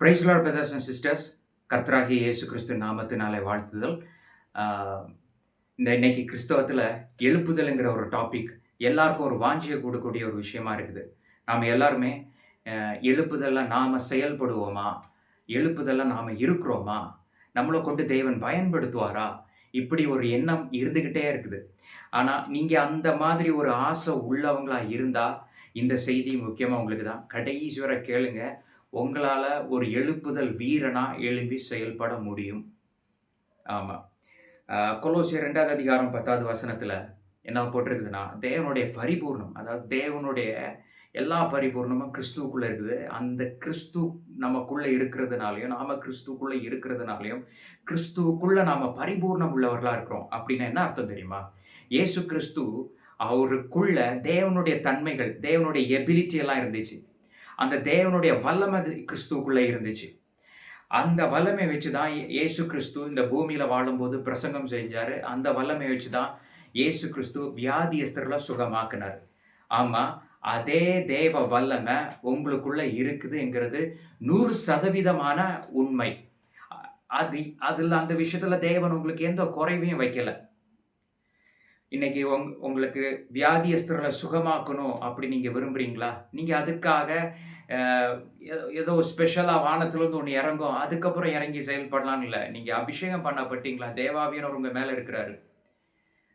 Praise lord brothers and sisters கர்த்தராகி இயேசு கிறிஸ்து நாமத்தினாலே வாழ்த்துதல். இந்த இன்னைக்கு கிறிஸ்தவத்தில் எழுப்புதல்ங்கிற ஒரு டாபிக் எல்லாருக்கும் ஒரு வாஞ்சியை கூடக்கூடிய ஒரு விஷயமா இருக்குது. நாம் எல்லாருமே ஆஹ் நாம் செயல்படுவோமா? எழுப்புதல்ல நாம் இருக்கிறோமா? நம்மளை கொண்டு தேவன் பயன்படுத்துவாரா? இப்படி ஒரு எண்ணம் இருந்துக்கிட்டே இருக்குது. ஆனால் நீங்கள் அந்த மாதிரி ஒரு ஆசை உள்ளவங்களாக இருந்தால் இந்த செய்தி முக்கியமாக உங்களுக்கு தான் கடைசி வரை கேளுங்கள் உங்களால் ஒரு எழுப்புதல் வீரனா எழும்பி செயல்பட முடியும். ஆமாம் கொலோசியர் ரெண்டாவது அதிகாரம் பத்தாவது வசனத்தில் என்ன போட்டிருக்குதுன்னா தேவனுடைய பரிபூர்ணம் அதாவது தேவனுடைய எல்லா பரிபூர்ணமும் கிறிஸ்துவுக்குள்ளே இருக்குது. அந்த கிறிஸ்து நமக்குள்ளே இருக்கிறதுனாலையும் நாம கிறிஸ்துவுக்குள்ளே இருக்கிறதுனாலையும் கிறிஸ்துவுக்குள்ளே நாம் பரிபூர்ணம் உள்ளவர்களாக இருக்கிறோம் அப்படின்னா என்ன அர்த்தம் தெரியுமா? இயேசு கிறிஸ்து அவருக்குள்ள தேவனுடைய தன்மைகள் தேவனுடைய எபிலிட்டி எல்லாம் இருந்துச்சு. அந்த தேவனுடைய வல்லமை கிறிஸ்துவுக்குள்ளே இருந்துச்சு. அந்த வல்லமை வச்சு தான் இயேசு கிறிஸ்து இந்த பூமியில் வாழும்போது பிரசங்கம் செஞ்சார். அந்த வல்லமை வச்சு தான் இயேசு கிறிஸ்து வியாதியஸ்தர்களை சுகமாக்குனார். ஆமாம் அதே தேவ வல்லமை உங்களுக்குள்ளே இருக்குதுங்கிறது நூறு சதவீதமான உண்மை. அது அதில் அந்த விஷயத்தில் தேவன் உங்களுக்கு எந்த குறைவையும் வைக்கல. இன்னைக்கு உங் உங்களுக்கு வியாதியஸ்தர்களை சுகமாக்கணும் அப்படி நீங்கள் விரும்புகிறீங்களா நீங்கள் அதுக்காக ஏதோ ஸ்பெஷலாக வானத்துலேருந்து ஒன்று இறங்கும் அதுக்கப்புறம் இறங்கி செயல்படலாம் இல்லை. நீங்கள் அபிஷேகம் பண்ணப்பட்டீங்களா தேவாவியனர் உங்கள் மேலே இருக்கிறாரு.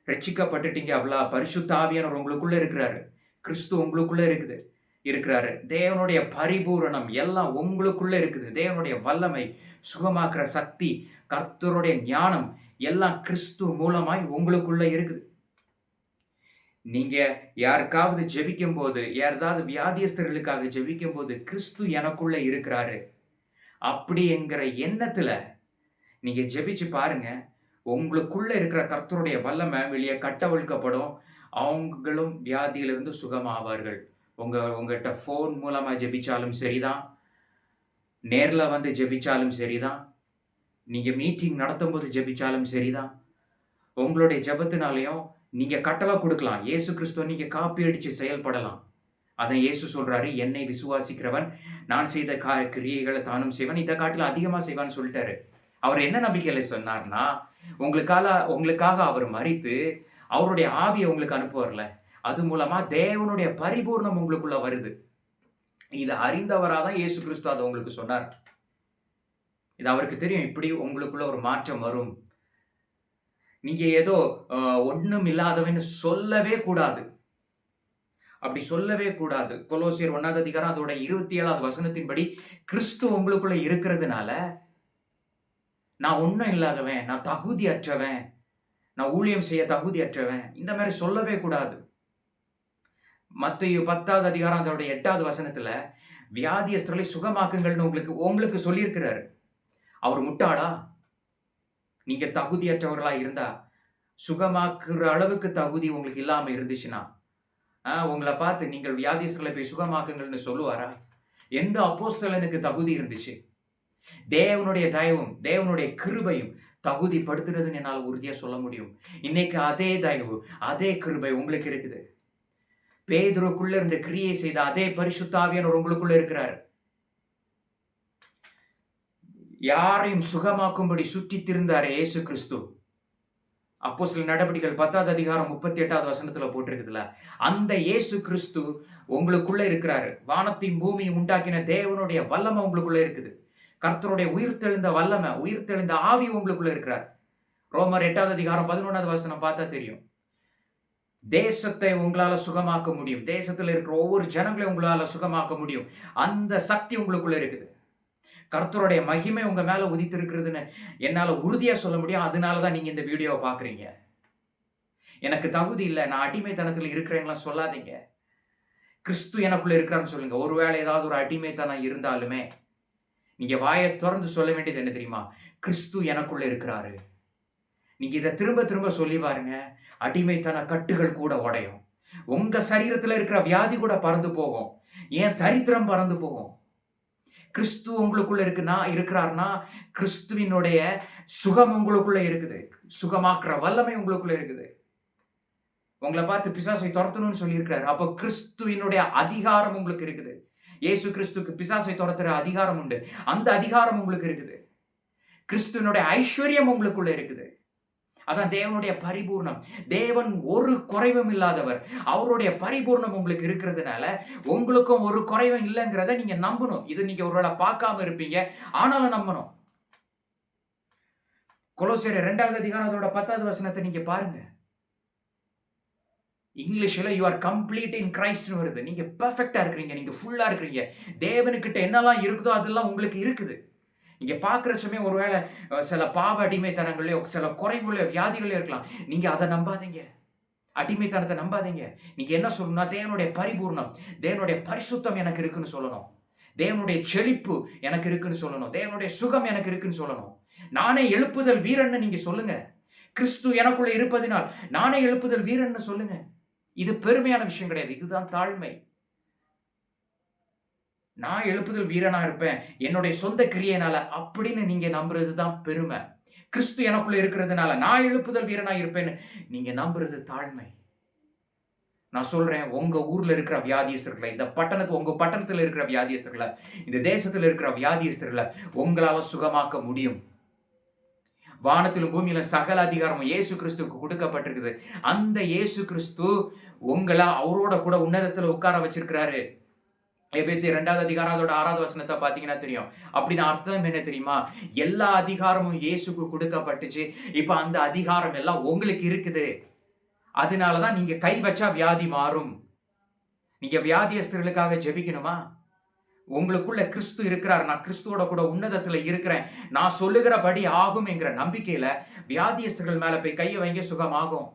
ரட்சிக்கப்பட்டுட்டீங்க அவ்வளோ. பரிசுத்தாவியனர் உங்களுக்குள்ளே இருக்கிறாரு. கிறிஸ்து உங்களுக்குள்ளே இருக்குது இருக்கிறாரு. தேவனுடைய பரிபூரணம் எல்லாம் உங்களுக்குள்ளே இருக்குது. தேவனுடைய வல்லமை சுகமாக்குற சக்தி கர்த்தருடைய ஞானம் எல்லாம் கிறிஸ்து மூலமாய் உங்களுக்குள்ளே இருக்குது. நீங்க யாருக்காவது ஜெபிக்கும் போது யாராவது வியாதியஸ்தர்களுக்காக ஜெபிக்கும் போது கிறிஸ்து எனக்குள்ள இருக்கிறாரு. அப்படிங்கிற எண்ணத்துல நீங்க ஜெபிச்சு பாருங்க. உங்களுக்குள்ள இருக்கிற கர்த்தருடைய வல்லமை வெளியே கட்டவிழ்க்கப்படும். அவங்களும் வியாதியிலிருந்து சுகமாவார்கள். உங்க உங்ககிட்ட ஃபோன் மூலமா ஜெபிச்சாலும் சரிதான். நேரில் வந்து ஜெபிச்சாலும் சரிதான். நீங்க மீட்டிங் நடத்தும் போது ஜெபிச்சாலும் சரிதான். உங்களுடைய ஜெபத்தினாலையும் நீங்க கட்டளை கொடுக்கலாம். இயேசு கிறிஸ்துவ நீங்க காப்பி அடிச்சு செயல்படலாம். அதை இயேசு சொல்றாரு என்னை விசுவாசிக்கிறவன் நான் செய்த கா கிரியைகளை தானும் செய்வன். இதை காட்டில அதிகமாக செய்வான்னு சொல்லிட்டாரு. அவர் என்ன நம்பிக்கையில் சொன்னார்னா உங்களுக்காக உங்களுக்காக அவர் மறித்து அவருடைய ஆவியை உங்களுக்கு அனுப்புவார்ல. அது மூலமா தேவனுடைய பரிபூர்ணம் உங்களுக்குள்ள வருது. இதை அறிந்தவராதான் இயேசு கிறிஸ்து அதை உங்களுக்கு சொன்னார். இது அவருக்கு தெரியும். இப்படி உங்களுக்குள்ள ஒரு மாற்றம் வரும். நீங்க ஏதோ ஒன்றும் இல்லாதவன்னு சொல்லவே கூடாது. அப்படி சொல்லவே கூடாது. கொலோசியர் ஒன்னாவது அதிகாரம் அதோட இருபத்தி ஏழாவது வசனத்தின்படி கிறிஸ்து உங்களுக்குள்ள இருக்கிறதுனால நான் ஒன்றும் இல்லாதவன் நான் தகுதி அற்றவன் நான் ஊழியம் செய்ய தகுதி அற்றவன் இந்த மாதிரி சொல்லவே கூடாது. மத்திய பத்தாவது அதிகாரம் அதோட எட்டாவது வசனத்துல வியாதியஸ்தர்களை சுகமாக்குங்கள்னு உங்களுக்கு உங்களுக்கு சொல்லியிருக்கிறாரு. அவர் முட்டாளா? நீங்க தகுதியற்றவர்களா இருந்தா சுகமாக்குற அளவுக்கு தகுதி உங்களுக்கு இல்லாம இருந்துச்சுன்னா ஆ, உங்களை பார்த்து நீங்கள் வியாதிஸ்தர்களை போய் சுகமாக்குங்கள்னு சொல்லுவாரா? எந்த அப்போஸ்தலனுக்கு தகுதி இருந்துச்சு? தேவனுடைய தயவும் தேவனுடைய கிருபையும் தகுதிப்படுத்துறதுன்னு என்னால் உறுதியாக சொல்ல முடியும். இன்னைக்கு அதே தயவு அதே கிருபை உங்களுக்கு இருக்குது. பேதுருக்குள்ள இருந்த கிரியை செய்த அதே பரிசுத்தாவியானவர் உங்களுக்குள்ள இருக்கிறார். யாரையும் சுகமாக்கும்படி சுற்றி திருந்தார் இயேசு கிறிஸ்து. அப்போ சில நடவடிக்கைகள் பத்தாவது அதிகாரம் முப்பத்தி எட்டாவது வசனத்தில் போட்டிருக்குதுல அந்த இயேசு கிறிஸ்து உங்களுக்குள்ளே இருக்கிறாரு. வானத்தையும் பூமியும் உண்டாக்கின தேவனுடைய வல்லமை உங்களுக்குள்ளே இருக்குது. கர்த்தருடைய உயிர்த்தெழுந்த வல்லமை உயிர்த்தெழுந்த ஆவி உங்களுக்குள்ளே இருக்கிறார். ரோமர் எட்டாவது அதிகாரம் பதினொன்றாவது வசனம் பார்த்தா தெரியும். தேசத்தை உங்களால் சுகமாக்க முடியும். தேசத்தில் இருக்கிற ஒவ்வொரு ஜனங்களையும் உங்களால் சுகமாக்க முடியும். அந்த சக்தி உங்களுக்குள்ளே இருக்குது. கர்த்தருடைய மகிமை உங்கள் மேலே உதித்திருக்கிறதுன்னு என்னால் உறுதியாக சொல்ல முடியும். அதனால தான் நீங்கள் இந்த வீடியோவை பார்க்குறீங்க எனக்கு தகுதி இல்லை. நான் அடிமைத்தனத்தில் இருக்கிறேங்களாம் சொல்லாதீங்க. கிறிஸ்து எனக்குள்ளே இருக்கிறான்னு சொல்லுங்க. ஒருவேளை ஏதாவது ஒரு அடிமைத்தனம் இருந்தாலுமே நீங்கள் வாயை திறந்து சொல்ல வேண்டியது என்ன தெரியுமா? கிறிஸ்து எனக்குள்ளே இருக்கிறாரு. நீங்கள் இதை திரும்ப திரும்ப சொல்லி பாருங்க. அடிமைத்தன கட்டுகள் கூட உடையும். உங்கள் சரீரத்தில் இருக்கிற வியாதி கூட பறந்து போகும். ஏன் தரித்திரம் பறந்து போகும்? கிறிஸ்து உங்களுக்குள்ள இருக்குன்னா இருக்கிறார்னா கிறிஸ்துவினுடைய சுகம் உங்களுக்குள்ள இருக்குது. சுகமாக்குற வல்லமை உங்களுக்குள்ள இருக்குது. உங்களை பார்த்து பிசாசை துரத்தணும்னு சொல்லியிருக்கிறாரு. அப்போ கிறிஸ்துவினுடைய அதிகாரம் உங்களுக்கு இருக்குது. இயேசு கிறிஸ்துக்கு பிசாசை துரத்துற அதிகாரம் உண்டு. அந்த அதிகாரம் உங்களுக்கு இருக்குது. கிறிஸ்துவனுடைய ஐஸ்வர்யம் உங்களுக்குள்ள இருக்குது. அதான் தேவனுடைய பரிபூர்ணம். தேவன் ஒரு குறைவும் இல்லாதவர். அவருடைய பரிபூர்ணம் உங்களுக்கு இருக்கிறதுனால உங்களுக்கும் ஒரு குறைவும் இல்லைங்கிறத நீங்க நம்பணும். இது நீங்க ஒருவேளை பார்க்காம இருப்பீங்க. ஆனாலும் நம்பணும். கொலோசியர் ரெண்டாவது அதிகாரத்தோட பத்தாவது வசனத்தை நீங்க பாருங்க. இங்கிலீஷில் யூ ஆர் கம்ப்ளீட் இன் கிரைஸ்ட்னு வருது. நீங்கள் பர்ஃபெக்டாக இருக்கிறீங்க. நீங்கள் ஃபுல்லாக இருக்கிறீங்க. தேவனுக்கிட்ட என்னெல்லாம் இருக்குதோ அதெல்லாம் உங்களுக்கு இருக்குது. நீங்கள் பார்க்குற சமயம் ஒருவேளை சில பாவ அடிமைத்தனங்களையோ சில குறைவுள்ள வியாதிகளோ இருக்கலாம். நீங்கள் அதை நம்பாதீங்க. அடிமைத்தனத்தை நம்பாதீங்க. நீங்கள் என்ன சொல்லணும்னா தேவனுடைய பரிபூர்ணம் தேவனுடைய பரிசுத்தம் எனக்கு இருக்குன்னு சொல்லணும். தேவனுடைய செழிப்பு எனக்கு இருக்குன்னு சொல்லணும். தேவனுடைய சுகம் எனக்கு இருக்குன்னு சொல்லணும். நானே எழுப்புதல் வீரன்னு நீங்கள் சொல்லுங்கள் கிறிஸ்து எனக்குள்ள இருப்பதினால் நானே எழுப்புதல் வீரன்னு சொல்லுங்க. இது பெருமையான விஷயம் கிடையாது. இதுதான் தாழ்மை. நான் எழுப்புதல் வீரனா இருப்பேன். என்னுடைய சொந்த கிரியையினால அப்படின்னு நீங்க நம்புறது தான் பெருமை. கிறிஸ்து எனக்குள்ள இருக்கிறதுனால நான் எழுப்புதல் வீரனா இருப்பேன்னு நீங்க நம்புறது தாழ்மை. நான் சொல்றேன் உங்க ஊர்ல இருக்கிற வியாதியஸ்தர்களை இந்த பட்டணத்து உங்க பட்டணத்துல இருக்கிற வியாதியஸ்தர்களை இந்த தேசத்துல இருக்கிற வியாதியஸ்தர்களை உங்களால சுகமாக்க முடியும். வானத்திலும் பூமியில சகல அதிகாரமும் இயேசு கிறிஸ்துவுக்கு கொடுக்கப்பட்டிருக்குது. அந்த இயேசு கிறிஸ்து உங்களை அவரோட கூட உன்னதத்துல உட்கார வச்சிருக்கிறாரு. எபேசி ரெண்டாவது அதிகாரம் அதோட ஆறாவது வசனத்தை பார்த்தீங்கன்னா தெரியும். அப்படின்னு அர்த்தம் என்ன தெரியுமா? எல்லா அதிகாரமும் இயேசுக்கு கொடுக்கப்பட்டுச்சு. இப்போ அந்த அதிகாரம் எல்லாம் உங்களுக்கு இருக்குது. அதனால தான் நீங்கள் கை வச்சா வியாதி மாறும். நீங்கள் வியாதியஸ்தர்களுக்காக ஜெபிக்கணுமா? உங்களுக்குள்ள கிறிஸ்து இருக்கிறார். நான் கிறிஸ்துவோட கூட உன்னதத்தில் இருக்கிறேன். நான் சொல்லுகிறபடி ஆகும் என்கிற நம்பிக்கையில் வியாதியஸ்தர்கள் மேலே போய் கையை வைங்க சுகமாகும்.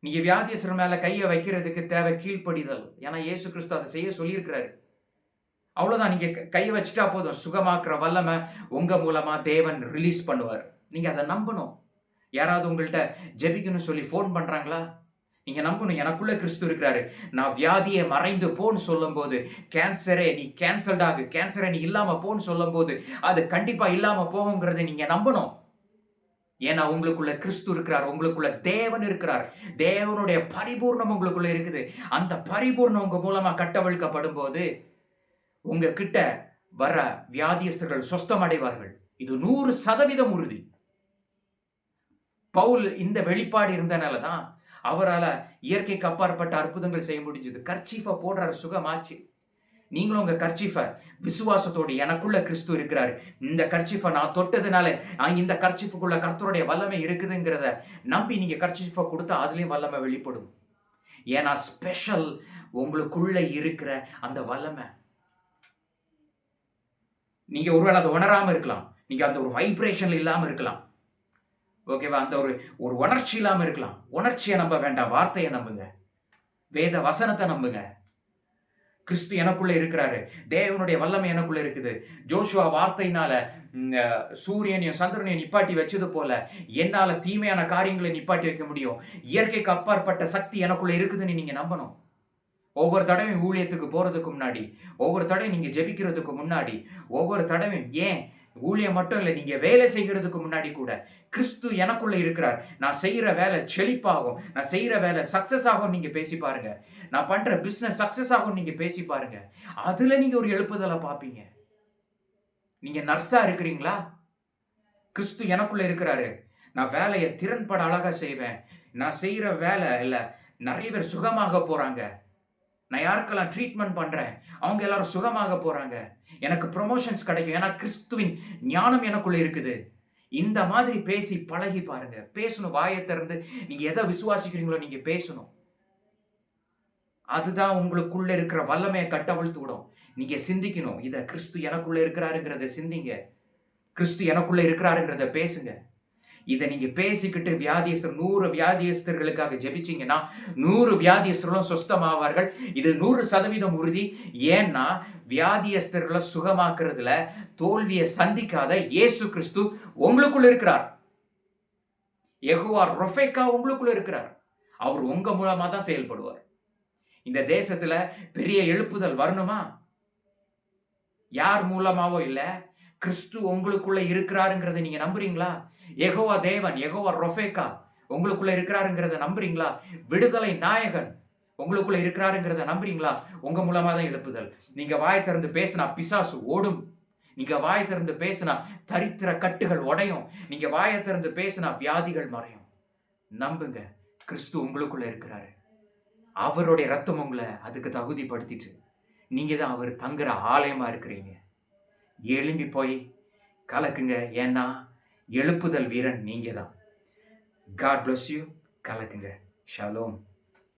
நீங்கள் வியாதியஸ்தர் மேலே கையை வைக்கிறதுக்கு தேவை கீழ்ப்படிதல். ஏன்னா இயேசு கிறிஸ்து அதை செய்ய சொல்லியிருக்கிறாரு. அவ்வளோதான் நீங்கள் க- கையை வச்சுட்டா போதும். சுகமாக்குற வல்லமை உங்கள் மூலமாக தேவன் ரிலீஸ் பண்ணுவார். நீங்கள் அதை நம்பணும். யாராவது உங்கள்கிட்ட ஜெபிக்கணும்னு சொல்லி ஃபோன் பண்ணுறாங்களா நீங்கள் நம்பணும். எனக்குள்ளே கிறிஸ்து இருக்கிறாரு. நான் வியாதியை மறைந்து போன்னு சொல்லும்போது கேன்சரே நீ கேன்சல்டாகு கேன்சரை நீ இல்லாமல் போன்னு சொல்லும்போது அது கண்டிப்பாக இல்லாமல் போகுங்கிறத நீங்கள் நம்பணும். ஏன்னா உங்களுக்குள்ள கிறிஸ்து இருக்கிறார் உங்களுக்குள்ள தேவன் இருக்கிறார். தேவனுடைய பரிபூர்ணம் உங்களுக்குள்ள இருக்குது. அந்த பரிபூர்ணம் உங்க மூலமா கட்டவிழ்க்கப்படும் போது உங்க கிட்ட வர வியாதியஸ்தர்கள் சொஸ்தம் அடைவார்கள் இது நூறு சதவீதம் உறுதி. பவுல் இந்த வெளிப்பாடு இருந்தனால தான் அவரால் இயற்கைக்கு அப்பாற்பட்ட அற்புதங்கள் செய்ய முடிஞ்சது. கர்ச்சீஃபை போடுறார் சுகமாச்சு. நீங்களும் உங்கள் கர்ச்சீஃபை விசுவாசத்தோடு எனக்குள்ள கிறிஸ்து இருக்கிறாரு. இந்த கர்ச்சீஃபை நான் தொட்டதுனால இந்த கர்ச்சிஃபுக்குள்ள கர்த்தருடைய வல்லமை இருக்குதுங்கிறத நம்பி நீங்கள் கர்ச்சீஃபை கொடுத்தா அதுலேயும் வல்லமை வெளிப்படும். ஏன்னா ஸ்பெஷல் உங்களுக்குள்ள இருக்கிற அந்த வல்லமை. நீங்கள் ஒருவேளை அதை உணராமல் இருக்கலாம். நீங்கள் அந்த ஒரு வைப்ரேஷனில் இல்லாமல் இருக்கலாம். ஓகேவா அந்த ஒரு ஒரு உணர்ச்சி இல்லாமல் இருக்கலாம். உணர்ச்சியை நம்ப வேண்டாம். வார்த்தையை நம்புங்க. வேத வசனத்தை நம்புங்க. கிறிஸ்து எனக்குள்ளே இருக்கிறாரு. தேவனுடைய வல்லமை எனக்குள்ளே இருக்குது. ஜோஷுவா வார்த்தையினால சூரியனையும் சந்திரனையும் நிப்பாட்டி வச்சது போல என்னால் தீமையான காரியங்களை நிப்பாட்டி வைக்க முடியும். இயற்கைக்கு அப்பாற்பட்ட சக்தி எனக்குள்ளே இருக்குதுன்னு நீங்கள் நம்பணும். ஒவ்வொரு தடவையும் ஊழியத்துக்கு போகிறதுக்கு முன்னாடி ஒவ்வொரு தடவையும் நீங்கள் ஜெபிக்கிறதுக்கு முன்னாடி ஒவ்வொரு தடவையும் ஏன் ஊழியம் மட்டும் இல்லை நீங்கள் வேலை செய்கிறதுக்கு முன்னாடி கூட கிறிஸ்து எனக்குள்ள இருக்கிறார். நான் செய்கிற வேலை செழிப்பாகும். நான் செய்கிற வேலை சக்ஸஸ் ஆகும் நீங்கள் பேசி பாருங்க. நான் பண்ணுற பிஸ்னஸ் சக்ஸஸ் ஆகும் நீங்கள் பேசி பாருங்க. அதில் நீங்கள் ஒரு எழுப்புதலை பார்ப்பீங்க. நீங்கள் நர்ஸாக இருக்கிறீங்களா? கிறிஸ்து எனக்குள்ள இருக்கிறாரு. நான் வேலையை திறன்பட அழகாக செய்வேன். நான் செய்கிற வேலை இல்லை நிறைய பேர் சுகமாக போகிறாங்க நான் யாருக்கெல்லாம் ட்ரீட்மெண்ட் பண்ணுறேன் அவங்க எல்லாரும் சுகமாக போகிறாங்க எனக்கு ப்ரொமோஷன்ஸ் கிடைக்கும். ஏன்னா கிறிஸ்துவின் ஞானம் எனக்குள்ளே இருக்குது. இந்த மாதிரி பேசி பழகி பாருங்க. பேசணும் வாயை திறந்து. நீங்க எதை விசுவாசிக்கிறீங்களோ நீங்க பேசணும். அதுதான் உங்களுக்குள்ள இருக்கிற வல்லமையை கட்டவிழ்த்து விடும். நீங்க சிந்திக்கணும். இத கிறிஸ்து எனக்குள்ள இருக்கிறாருங்கிறத சிந்திங்க. கிறிஸ்து எனக்குள்ள இருக்கிறாருங்கிறத பேசுங்க. இதை நீங்க பேசிக்கிட்டு வியாதியஸ்தர் நூறு வியாதியஸ்தர்களுக்காக ஜெபிச்சீங்கன்னா நூறு வியாதியஸ்தர்களும் சுஸ்தமாவார்கள். இது நூறு சதவீதம் உறுதி. ஏன்னா வியாதியஸ்தர்களை சுகமாக்குறதுல தோல்வியை சந்திக்காத இயேசு கிறிஸ்து உங்களுக்குள்ள இருக்கிறார். யெகோவா ரொஃபேக்கா உங்களுக்குள்ள இருக்கிறார். அவர் உங்க மூலமா தான் செயல்படுவார். இந்த தேசத்துல பெரிய எழுப்புதல் வரணுமா? யார் மூலமாவோ இல்லை கிறிஸ்து உங்களுக்குள்ள இருக்கிறாருங்கிறத நீங்க நம்புறீங்களா? எகோவா தேவன் எகோவா ரொஃபேக்கா உங்களுக்குள்ள இருக்கிறாருங்கிறத நம்புறீங்களா? விடுதலை நாயகன் உங்களுக்குள்ள இருக்கிறாருங்கிறத நம்புறீங்களா? உங்க மூலமா தான் எழுப்புதல். நீங்க வாயை திறந்து பேசினா பிசாசு ஓடும். நீங்க வாயை திறந்து பேசினா தரித்திர கட்டுகள் உடையும். நீங்க வாயை திறந்து பேசினா வியாதிகள் மறையும். நம்புங்க கிறிஸ்து உங்களுக்குள்ள இருக்கிறாரு. அவருடைய ரத்தம் உங்களை அதுக்கு தகுதிப்படுத்திட்டு நீங்க தான் அவர் தங்குற ஆலயமா இருக்கிறீங்க. எழும்பி போய் கலக்குங்க. ஏன்னா எழுப்புதல் வீரன் நீங்கள் தான் காட் பிளஸ் யூ கலக்குங்க. ஷலோம்